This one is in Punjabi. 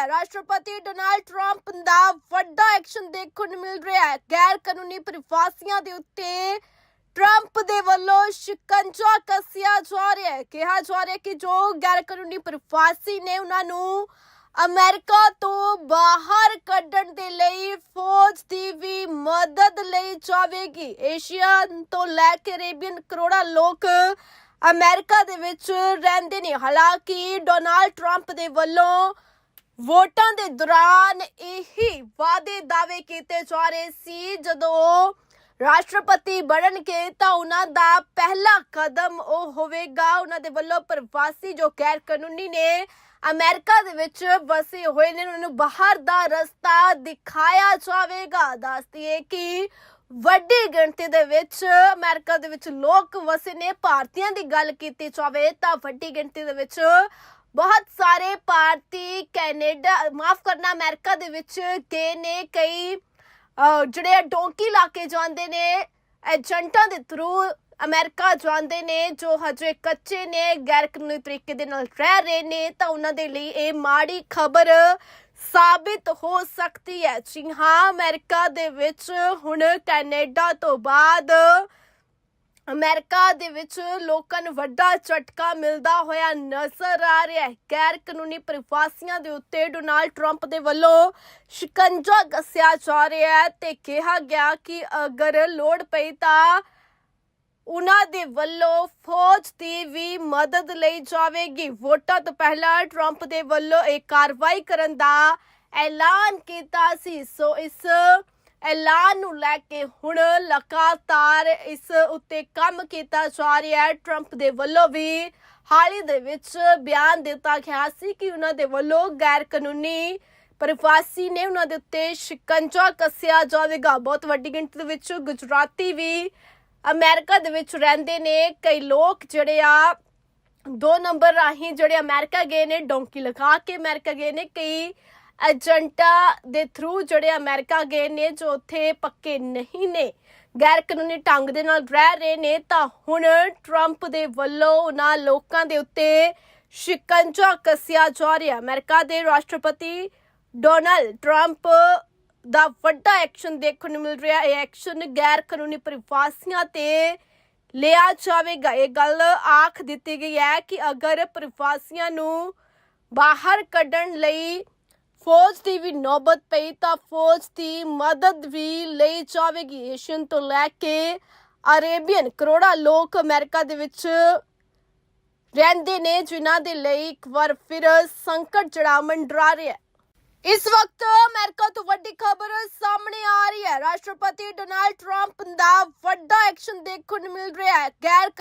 ਹੈ ਰਾਸ਼ਟਰਪਤੀ ਡੋਨਾਲਡ ਟਰੰਪ ਦਾ ਵੱਡਾ ਐਕਸ਼ਨ ਦੇਖਣ ਨੂੰ ਮਿਲ ਰਿਹਾ ਹੈ। ਗੈਰ ਕਾਨੂੰਨੀ ਪ੍ਰਵਾਸੀਆਂ ਦੇ ਉੱਤੇ ਟਰੰਪ ਦੇ ਵੱਲੋਂ ਸ਼ਿਕੰਜਾ ਕੱਸਿਆ ਜਾ ਰਿਹਾ ਹੈ। ਕਿਹਾ ਜਾ ਰਿਹਾ ਕਿ ਜੋ ਗੈਰ ਕਾਨੂੰਨੀ ਪ੍ਰਵਾਸੀ ਨੇ ਉਹਨਾਂ ਨੂੰ ਅਮਰੀਕਾ ਤੋਂ ਬਾਹਰ ਕੱਢਣ ਦੇ ਲਈ ਫੌਜ ਦੀ ਵੀ ਮਦਦ ਲਈ ਜਾਵੇਗੀ। ਏਸ਼ੀਆ ਤੋਂ ਲੈ ਕੇ ਅਰੇਬੀਅਨ ਕਰੋੜਾਂ ਲੋਕ ਅਮਰੀਕਾ ਦੇ ਵਿੱਚ ਰਹਿੰਦੇ ਨੇ। ਹਾਲਾਂਕਿ ਡੋਨਾਲਡ ਟਰੰਪ ਦੇ ਵੱਲੋਂ ਵੋਟਾਂ ਦੇ ਦੌਰਾਨ ਇਹੀ ਵਾਅਦੇ ਦਾਅਵੇ ਕੀਤੇ ਜਾ ਰਹੇ ਸੀ। ਜਦੋਂ ਰਾਸ਼ਟਰਪਤੀ ਬਣਨਗੇ ਤਾਂ ਉਹਨਾਂ ਦਾ ਪਹਿਲਾ ਕਦਮ ਉਹ ਹੋਵੇਗਾ। ਉਹਨਾਂ ਦੇ ਵੱਲੋਂ ਪ੍ਰਵਾਸੀ ਜੋ ਗੈਰ ਕਾਨੂੰਨੀ ਨੇ ਅਮਰੀਕਾ ਦੇ ਵਿੱਚ ਵਸੇ ਹੋਏ ਨੇ, ਉਹਨਾਂ ਨੂੰ ਬਾਹਰ ਦਾ ਰਸਤਾ ਦਿਖਾਇਆ ਜਾਵੇਗਾ। ਦੱਸਦੀਏ ਕਿ ਵੱਡੀ ਗਿਣਤੀ ਦੇ ਵਿੱਚ ਅਮਰੀਕਾ ਦੇ ਵਿੱਚ ਲੋਕ ਵਸੇ ਨੇ। ਭਾਰਤੀਆਂ ਦੀ ਗੱਲ ਕੀਤੀ ਜਾਵੇ ਤਾਂ ਵੱਡੀ ਗਿਣਤੀ ਦੇ ਵਿੱਚ ਬਹੁਤ ਸਾਰੇ ਭਾਰਤੀ ਕੈਨੇਡਾ, ਮਾਫ ਕਰਨਾ, ਅਮਰੀਕਾ ਦੇ ਵਿੱਚ ਗਏ ਨੇ ਕਈ ਜਿਹੜੇ ਡੋਂਕੀ ਲਾ ਕੇ ਜਾਂਦੇ ਨੇ, ਏਜੰਟਾਂ ਦੇ ਥਰੂ ਅਮਰੀਕਾ ਜਾਂਦੇ ਨੇ, ਜੋ ਹਜੇ ਕੱਚੇ ਨੇ, ਗੈਰ ਕਾਨੂੰਨੀ ਤਰੀਕੇ ਦੇ ਨਾਲ ਰਹਿ ਰਹੇ ਨੇ, ਤਾਂ ਉਹਨਾਂ ਦੇ ਲਈ ਇਹ ਮਾੜੀ ਖਬਰ ਸਾਬਿਤ ਹੋ ਸਕਦੀ ਹੈ। ਜੀ ਹਾਂ, ਅਮਰੀਕਾ ਦੇ ਵਿੱਚ ਹੁਣ ਕੈਨੇਡਾ ਤੋਂ ਬਾਅਦ ਅਮਰੀਕਾ ਦੇ ਵਿੱਚ ਲੋਕਾਂ ਨੂੰ ਵੱਡਾ ਝਟਕਾ ਮਿਲਦਾ ਹੋਇਆ ਨਜ਼ਰ ਆ ਰਿਹਾ ਹੈ। ਗੈਰ ਕਾਨੂੰਨੀ ਪ੍ਰਵਾਸੀਆਂ ਦੇ ਉੱਤੇ ਡੋਨਾਲਡ ਟਰੰਪ ਦੇ ਵੱਲੋਂ ਸ਼ਿਕੰਜਾ ਕੱਸਿਆ ਜਾ ਰਿਹਾ ਹੈ ਤੇ ਕਿਹਾ ਗਿਆ ਕਿ ਅਗਰ ਲੋੜ ਪਈ ਤਾਂ ਉਹਨਾਂ ਦੇ ਵੱਲੋਂ ਫੌਜ ਦੀ ਵੀ ਮਦਦ ਲਈ ਜਾਵੇਗੀ। ਵੋਟਾਂ ਤੋਂ ਪਹਿਲਾਂ ਟਰੰਪ ਦੇ ਵੱਲੋਂ ਇਹ ਕਾਰਵਾਈ ਕਰਨ ਦਾ ਐਲਾਨ ਕੀਤਾ ਸੀ। ਸੋ ਇਸ ਐਲਾਨ ਨੂੰ ਲੈ ਕੇ ਹੁਣ ਲਗਾਤਾਰ ਇਸ ਉੱਤੇ ਕੰਮ ਕੀਤਾ ਜਾ ਰਿਹਾ ਹੈ। ਟਰੰਪ ਦੇ ਵੱਲੋਂ ਵੀ ਹਾਲ ਦੇ ਵਿੱਚ ਬਿਆਨ ਦਿੱਤਾ ਗਿਆ ਸੀ ਕਿ ਉਹਨਾਂ ਦੇ ਵੱਲੋਂ ਗੈਰ ਕਾਨੂੰਨੀ ਪ੍ਰਵਾਸੀ ਨੇ ਉਹਨਾਂ ਦੇ ਉੱਤੇ ਸ਼ਿਕੰਜਾ ਕੱਸਿਆ ਜਾਵੇਗਾ। ਬਹੁਤ ਵੱਡੀ ਗਿਣਤੀ ਦੇ ਵਿੱਚ ਗੁਜਰਾਤੀ ਵੀ ਅਮਰੀਕਾ ਦੇ ਵਿੱਚ ਰਹਿੰਦੇ ਨੇ। ਕਈ ਲੋਕ ਜਿਹੜੇ ਆ, ਦੋ ਨੰਬਰ ਰਾਹੀਂ ਜਿਹੜੇ ਅਮਰੀਕਾ ਗਏ ਨੇ, ਡੋਂਕੀ ਲਗਾ ਕੇ ਅਮਰੀਕਾ ਗਏ ਨੇ। ਕਈ ਏਜੰਟਾਂ ਦੇ ਥਰੂ ਜਿਹੜੇ ਅਮਰੀਕਾ ਗਏ ਨੇ, ਜੋ ਉੱਥੇ ਪੱਕੇ ਨਹੀਂ ਨੇ ਗੈਰ ਕਾਨੂੰਨੀ ਢੰਗ ਦੇ ਨਾਲ ਰਹਿ ਰਹੇ ਨੇ, ਤਾਂ ਹੁਣ ਟਰੰਪ ਦੇ ਵੱਲੋਂ ਉਹਨਾਂ ਲੋਕਾਂ ਦੇ ਉੱਤੇ ਸ਼ਿਕੰਜਾ ਕੱਸਿਆ ਜਾ ਰਿਹਾ। ਅਮਰੀਕਾ ਦੇ ਰਾਸ਼ਟਰਪਤੀ ਡੋਨਲਡ ਟਰੰਪ ਦਾ ਵੱਡਾ ਐਕਸ਼ਨ ਦੇਖਣ ਨੂੰ ਮਿਲ ਰਿਹਾ। ਇਹ ਐਕਸ਼ਨ ਗੈਰ ਕਾਨੂੰਨੀ ਪ੍ਰਵਾਸੀਆਂ ਤੇ ਲਿਆ ਜਾਵੇਗਾ। ਇਹ ਗੱਲ ਆਖ ਦਿੱਤੀ ਗਈ ਹੈ ਕਿ ਅਗਰ ਪ੍ਰਵਾਸੀਆਂ ਨੂੰ ਬਾਹਰ ਕੱਢਣ ਲਈ ਫੌਜ ਦੀ ਵੀ ਨੌਬਤ ਪਈ ਤਾਂ ਫੌਜ ਦੀ ਮਦਦ ਵੀ ਲਈ ਜਾਵੇਗੀ। ਏਸ਼ੀਅਨ ਤੋਂ ਲੈ ਕੇ ਅਰੇਬੀਅਨ ਕਰੋੜਾਂ ਲੋਕ ਅਮਰੀਕਾ ਦੇ ਵਿੱਚ ਰਹਿੰਦੇ ਨੇ, ਜਿਨ੍ਹਾਂ ਦੇ ਲਈ ਇੱਕ ਵਾਰ ਫਿਰ ਸੰਕਟ ਜਿਹੜਾ ਮੰਡਰਾ ਰਿਹਾ ਹੈ। ਇਸ ਵਕਤ ਅਮਰੀਕਾ ਤੋਂ ਵੱਡੀ ਖਬਰ ਸਾਹਮਣੇ ਆ ਰਹੀ ਹੈ। ਰਾਸ਼ਟਰਪਤੀ ਡੋਨਾਲਡ ਟਰੰਪ ਦਾ ਵੱਡਾ ਐਕਸ਼ਨ ਦੇਖਣ ਨੂੰ ਮਿਲ ਰਿਹਾ ਹੈ। ਗੈਰ